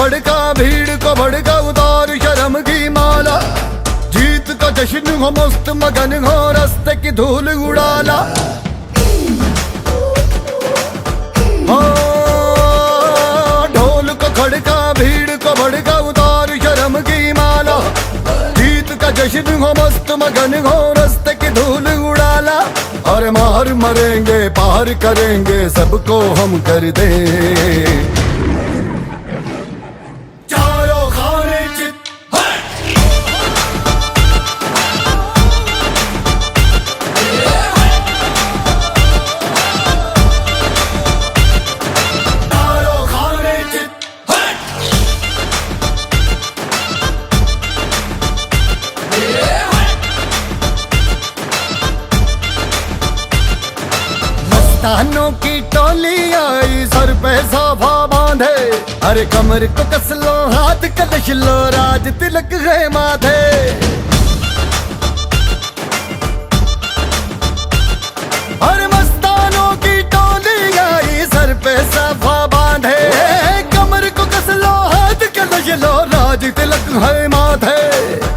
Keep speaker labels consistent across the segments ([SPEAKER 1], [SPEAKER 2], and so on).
[SPEAKER 1] खड़का भीड़ को भड़का उतार शर्म की माला। जीत का जश्न हो मस्त मगन हो रास्ते की धूल उड़ाला। हाँ, ढोल को खड़का भीड़ को भड़का उतार शर्म की माला। जीत का जश्न हो मस्त मगन हो रास्ते की धूल उड़ाला। और मार मरेंगे पार करेंगे सबको हम कर दे। मस्तानों की टोली आई, सर पे साफा बांधे। अरे कमर को कस लो हाथ कदश लो राज तिलक है माथे। अरे मस्तानों की टोली आई, सर पे साफा बांधे। कमर को कस लो हाथ कदश लो राज तिलक है माथे।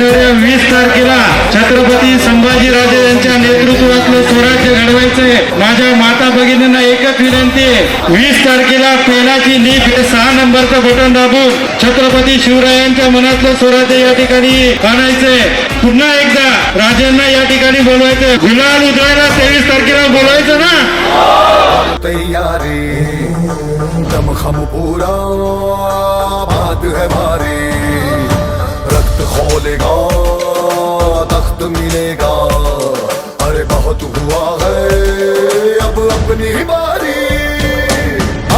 [SPEAKER 2] येणाऱ्या वीस तारखेला छत्रपती संभाजीराजे यांच्या नेतृत्वातलं स्वराज्य घडवायचंय. माझ्या माता भगिनींना एकच विनंती वीस तारखेला पेनाची लीप हे सहा नंबरचं बटन दाबून छत्रपती शिवरायांच्या मनातलं स्वराज्य या ठिकाणी आणायचंय. पुन्हा एकदा राजांना या ठिकाणी बोलवायचंय. गुलाल उधळायला तेवीस तारखेला बोलवायचं ना?
[SPEAKER 1] तैयारी दम खम पूरा बात है भारी खोलेगा तख्त मिलेगा। अरे बहुत हुआ है अब अपनी बारी।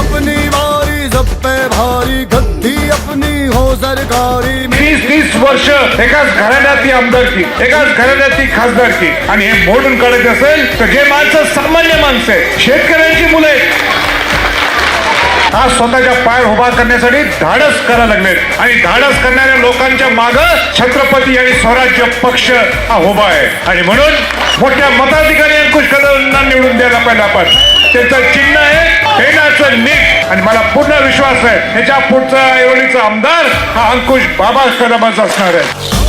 [SPEAKER 1] अपनी बारी जब पे भारी गद्दी अपनी हो सरकारी
[SPEAKER 3] तीस तीस वर्ष एकाच घराण्यात ती आमदारकी एकाच घराण्यात ती खासदारकी आणि हे मोडून काढत असेल तर जे माणसं सामान्य माणसं आहेत शेतकऱ्यांची मुलं आहेत आज स्वतःच्या पाय उभा करण्यासाठी धाडस करायला लागलेत. आणि धाडस करणाऱ्या लोकांच्या माग छत्रपती आणि स्वराज्य पक्ष हा उभा आहे. आणि म्हणून मोठ्या मताधिकारी अंकुश कदमांना निवडून द्यायला पाहिजे आपण. त्यांचं चिन्ह आहे पेनाचं नीट आणि मला पूर्ण विश्वास आहे त्याच्या पुढचा ऐवळीचा आमदार हा अंकुश बाबा कदमाचा असणार आहे.